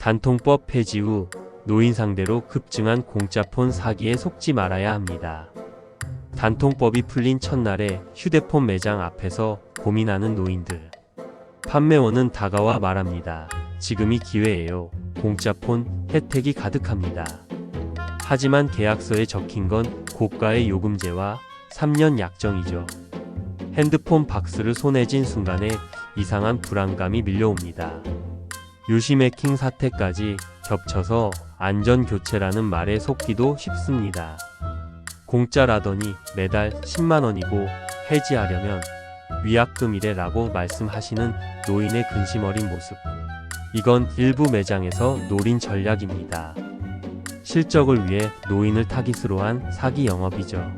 단통법 폐지 후 노인 상대로 급증한 공짜폰 사기에 속지 말아야 합니다. 단통법이 풀린 첫날에 휴대폰 매장 앞에서 고민하는 노인들. 판매원은 다가와 말합니다. 지금이 기회예요. 공짜폰 혜택이 가득합니다. 하지만 계약서에 적힌 건 고가의 요금제와 3년 약정이죠. 핸드폰 박스를 손에 쥔 순간에 이상한 불안감이 밀려옵니다. 유심 해킹 사태까지 겹쳐서 안전 교체라는 말에 속기도 쉽습니다. 공짜라더니 매달 10만 원이고 해지하려면 위약금이래라고 말씀하시는 노인의 근심 어린 모습. 이건 일부 매장에서 노린 전략입니다. 실적을 위해 노인을 타깃으로 한 사기 영업이죠.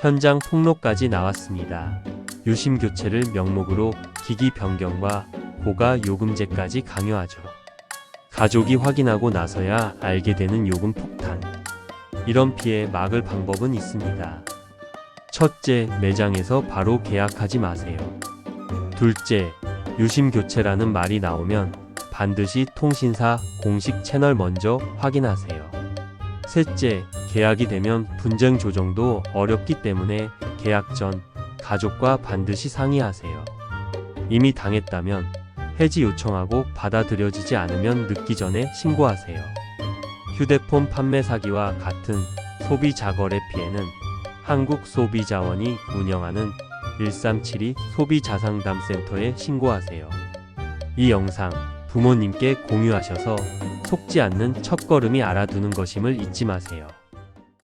현장 폭로까지 나왔습니다. 유심 교체를 명목으로 기기 변경과 고가 요금제까지 강요하죠. 가족이 확인하고 나서야 알게 되는 요금 폭탄. 이런 피해 막을 방법은 있습니다. 첫째, 매장에서 바로 계약하지 마세요. 둘째, 유심 교체라는 말이 나오면 반드시 통신사 공식 채널 먼저 확인하세요. 셋째, 계약이 되면 분쟁 조정도 어렵기 때문에 계약 전 가족과 반드시 상의하세요. 이미 당했다면 해지 요청하고 받아들여지지 않으면 늦기 전에 신고하세요. 휴대폰 판매 사기와 같은 소비 자거래 피해는 한국소비자원이 운영하는 1372 소비자상담센터에 신고하세요. 이 영상 부모님께 공유하셔서 속지 않는 첫걸음이 알아두는 것임을 잊지 마세요.